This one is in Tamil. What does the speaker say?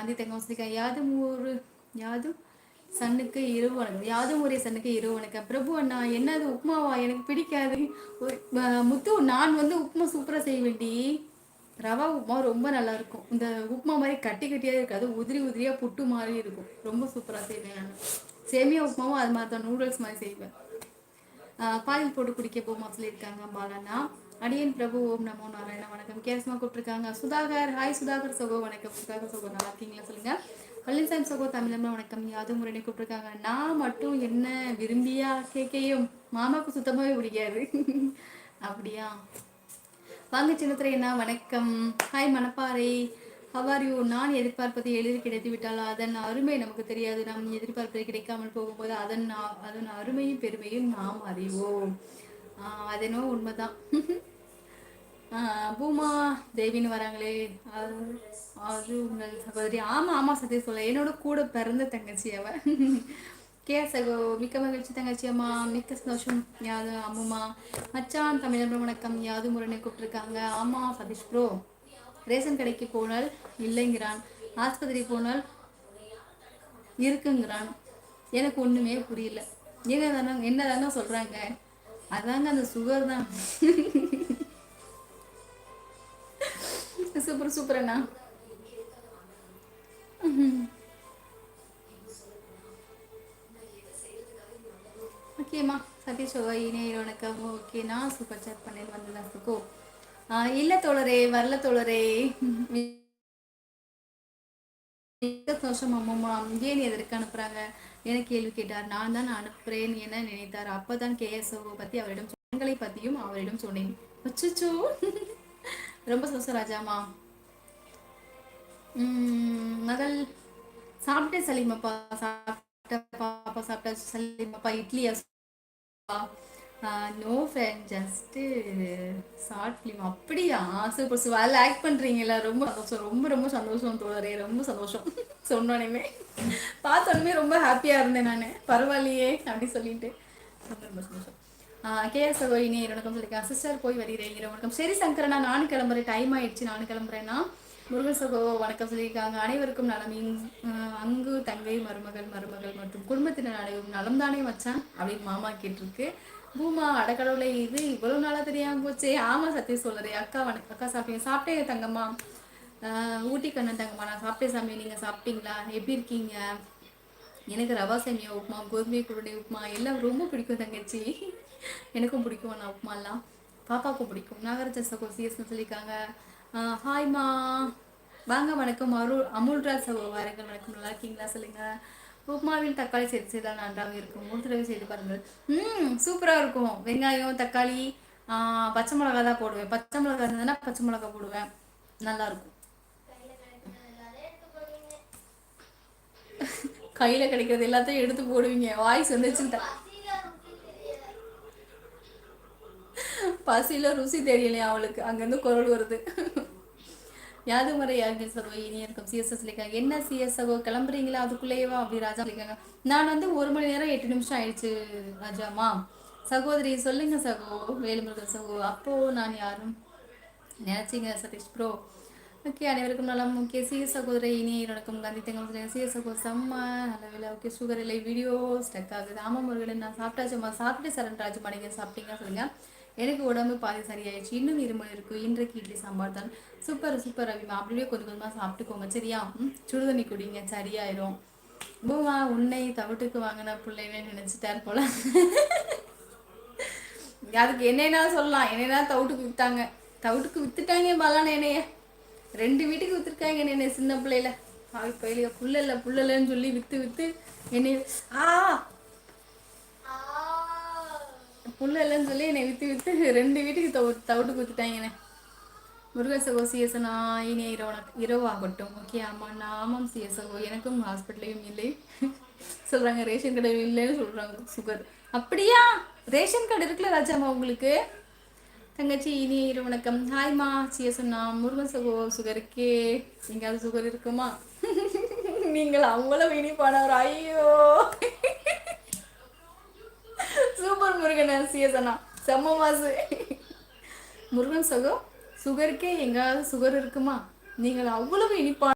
காந்தி தங்கம் யாதும் ஒரு யாதும் சன்னுக்கு இரவு வணக்கம். யாதும் ஒரே சன்னுக்கு இரவு வணக்கம். பிரபு அண்ணா என்னது உப்மாவா எனக்கு பிடிக்காது. முத்து நான் வந்து உப்புமா சூப்பராக செய்வேண்டி ரவா உப்புமா ரொம்ப நல்லா இருக்கும் இந்த உப்புமா மாதிரி கட்டி கட்டியாக இருக்காது. உதிரி உதிரியாக புட்டு மாதிரி இருக்கும். ரொம்ப சூப்பராக செய்வேன் நான். சேமியா உப்புமாவும் அது மாதிரி தான் நூடுல்ஸ் மாதிரி செய்வேன். பாலில் போட்டு குடிக்க போமா சொல்லியிருக்காங்க பாலண்ணா அடியன் பிரபு ஓம் நமோ நாராயண வணக்கம். கேசமா கூப்பிட்டுருக்காங்க. சுதாகர் ஹாய் சுதாகர் சகோ வணக்கம். சுதாகர் சகோ நல்லா இருக்கீங்களா சொல்லுங்க. பழனிசாமி சகோ தமிழம்மா வணக்கம். யாதும் முரணை கூப்பிட்டுருக்காங்க. நான் மட்டும் என்ன விரும்பியா கேக்கையும் மாமாவுக்கு சுத்தமாகவே பிடிக்காது. அப்படியா? வாங்க சின்னத்திரை என்ன வணக்கம். ஹாய் மணப்பாறை. ஹவார் யூ நான் எதிர்பார்ப்பதை எளிதில் கிடைத்து விட்டால் அதன் அருமை நமக்கு தெரியாது. நாம் எதிர்பார்ப்பது கிடைக்காமல் போகும்போது அதன் அதன் அருமையும் பெருமையும் நாம் அறிவோம். அதனோ உண்மைதான். பூமா தேவின்னு வராங்களே. அது அது உங்கள் சகோதரி. ஆமாம் ஆமாம் சதீஷ் சொல்ல என்னோட கூட பிறந்த தங்கச்சி அவ. கே சகோ மிக்க மகிழ்ச்சி தங்கச்சி அம்மா. மிக்க சந்தோஷம். யாது அம்முமா. மச்சான் தமிழ் வணக்கம். யாது முரணை கூப்பிட்டுருக்காங்க. ஆமாம் சதீஷ் ப்ரோ ரேஷன் கடைக்கு போனால் இல்லைங்கிறான். ஆஸ்பத்திரி போனால் இருக்குங்கிறான். எனக்கு ஒன்றுமே புரியல. என்ன தானே என்ன தானே சொல்கிறாங்க அதாங்க அந்த சுகர் தான். சூப்பர் சூப்பர் அண்ணா. ஓகேம்மா சதீஷ் இனே வணக்கம். ஓகேண்ணா சூப்பர் சேட் பண்ணேன். வந்ததா சுக்கோ இல்ல தோழரே வரல தோழரே. சந்தோஷம் அம்மம்மா. ஏன் எதற்கு அனுப்புறாங்க? என கேள்வி கேட்டார். நான் தான் அனுப்புறேன் என நினைத்தார். அப்பதான் கேஎஸ்ஓ பத்தி அவரிடம் பெண்களை பத்தியும் அவரிடம் சொன்னேன். ரொம்ப சந்தோஷம் ராஜாமா முதல் சாப்பிட்டேன் சலீமப்பா சாப்பிட்ட பாப்பா சாப்பிட்டா சலீமப்பா இட்லியா no fan just short film அப்படியா? சூப்பர் சூப்பர் அதில் ஆக்ட் பண்ணுறீங்களா ரொம்ப சந்தோஷம். ரொம்ப ரொம்ப சந்தோஷம் தோழரே. ரொம்ப சந்தோஷம். சொன்னோடனே பார்த்தோன்னே ரொம்ப ஹாப்பியாக இருந்தேன் நான். பரவாயில்லையே அப்படின்னு சொல்லிட்டு. ரொம்ப சந்தோஷம். கேஎஸ் சகோயினி இரவணக்கம் சொல்லியிருக்கேன் சிஸ்டர் போய் வருகிறேன். இரவணக்கம் சரி சங்கரனா நானும் கிளம்புறேன். டைம் ஆயிடுச்சு. நானும் கிளம்புறேன்னா முருகன் சகோ வணக்கம் சொல்லியிருக்காங்க. அனைவருக்கும் நலமையும் அங்கு தங்கை மருமகள் மருமகள் மற்றும் குடும்பத்தினர் அனைவரும் நலம் தானே வச்சான் அப்படின்னு மாமா கேட்டிருக்கு. பூமா அடக்கடவுளை இது இவ்வளவு நாளா தெரியாம போச்சே. ஆமா சத்தியம் சொல்லுறே அக்கா வணக்கம் அக்கா சாப்பிட்டீங்க. சாப்பிட்டேன் தங்கம்மா. ஊட்டி கண்ணன் தங்கம்மா நான் சாப்பிட்டேன் சாமி. நீங்க சாப்பிட்டீங்களா? எப்படி இருக்கீங்க? எனக்கு ரவா சேமியா உப்புமா கோதுமை குருடை உப்புமா எல்லாம் ரொம்ப பிடிக்கும் தங்கச்சி. எனக்கும் பிடிக்கும். நான் உப்புமாலாம். பாப்பாவுக்கும் பிடிக்கும். நாகராஜ சகோ சிஎஸ்னு சொல்லியிருக்காங்க. ஹாய்மா வாங்க வணக்கம். அருள் அமுல்ராஜ் சகோ வாருங்கள் வணக்கம். நல்லா இருக்கீங்களா? சொல்லுங்க. உப்புமாவில் தக்காளி சேர்த்து செய்தால் நன்றாக இருக்கும். மூணு தடவை செய்து பாருங்கள் ம் சூப்பராக இருக்கும். வெங்காயம் தக்காளி பச்சை மிளகா தான் போடுவேன். பச்சை மிளகா இருந்ததுன்னா பச்சை மிளகா போடுவேன். நல்லாயிருக்கும் கையில் கிடைக்கிறது எல்லாத்தையும் எடுத்து போடுவீங்க. வாய்ஸ் வந்துச்சுன்னு பசியில் ருசி தெரியலையா அவளுக்கு? அங்கேருந்து குரல் வருது. யாது முறை யாருங்க இனியிருக்கும் சிஎஸ்எஸ் இருக்காங்க என்ன சிஎஸ்ஓ கிளம்புறீங்களா? அதுக்குள்ளேயேவா அப்படி ராஜா இருக்காங்க நான் வந்து ஒரு மணி நேரம் எட்டு நிமிஷம் ஆயிடுச்சு ராஜாமா சகோதரி சொல்லுங்க சகோ வேலுமுருகன் சகோ அப்போ நான் யாரும் நினைச்சிங்க சதீஷ் ப்ரோ ஓகே அனைவருக்கும் நலம். ஓகே சிஎ சகோதரி இனி நடக்கும் காந்தி தங்கம் சிஎ சகோ செம்ம நல்ல வேலை. ஓகே சுகர் இல்லை வீடியோ ஸ்டக் ஆகுது. ஆமாம் முருகன் நான் சாப்பிட்டாச்சும்மா சாப்பிட்டு சரண் ராஜ் நீங்கள் சாப்பிட்டீங்க சொல்லுங்கள் எனக்கு உடம்பு பாதி சரியாயிடுச்சு இன்னும் இருமல் இருக்கும் இன்றைக்கு இட்லி சாம்பார் தான். சூப்பர் சூப்பர் ரவிமா அப்படியே கொஞ்சம் கொஞ்சமாக சாப்பிட்டுக்கோங்க. சரியா? சுடுதண்ணி குடிங்க சரியாயிரும். பூமா உன்னை தவிட்டுக்கு வாங்கின பிள்ளைன்னு நினைச்சிட்டார் போல. அதுக்கு என்னென்ன சொல்லலாம். என்னென்ன தவிட்டுக்கு வித்தாங்க தவிட்டுக்கு வித்துட்டாங்க பாலான என்னைய. ரெண்டு வீட்டுக்கு வித்துருக்காங்க என்னென்ன சின்ன பிள்ளையில. இப்போ இல்லையா புள்ளல புள்ளலன்னு சொல்லி வித்து வித்து என்னைய ஆ புள்ள இல்லைன்னு சொல்லி என்னை விற்று விற்று ரெண்டு வீட்டுக்கு தவு தவிட்டு கொடுத்துட்டாங்கண்ணே முருகசகோ சிஎஸ்னா இனி இரவு இரவு ஆகட்டும். ஓகே ஆமாம் ஆமாம் சிஎஸ்ஓ எனக்கும் ஹாஸ்பிட்டலையும் இல்லை. சொல்கிறாங்க ரேஷன் கடை இல்லைன்னு சொல்கிறாங்க சுகர் அப்படியா? ரேஷன் கார்டு இருக்குல்ல ராஜாமா உங்களுக்கு? தங்கச்சி இனி இரவு வணக்கம். ஹாய்மா சிஎஸ்னா முருகன் சகோ சுகருக்கே எங்கேயாவது சுகர் இருக்குமா? நீங்கள் அவ்வளோ இனிப்பானவர் ஐயோ. முருகன் சிஎஸ் அண்ணா செம்ம மாசு. முருகன் சகோ சுகருக்கே எங்காவது சுகர் இருக்குமா? நீங்கள் அவ்வளவு இனிப்பா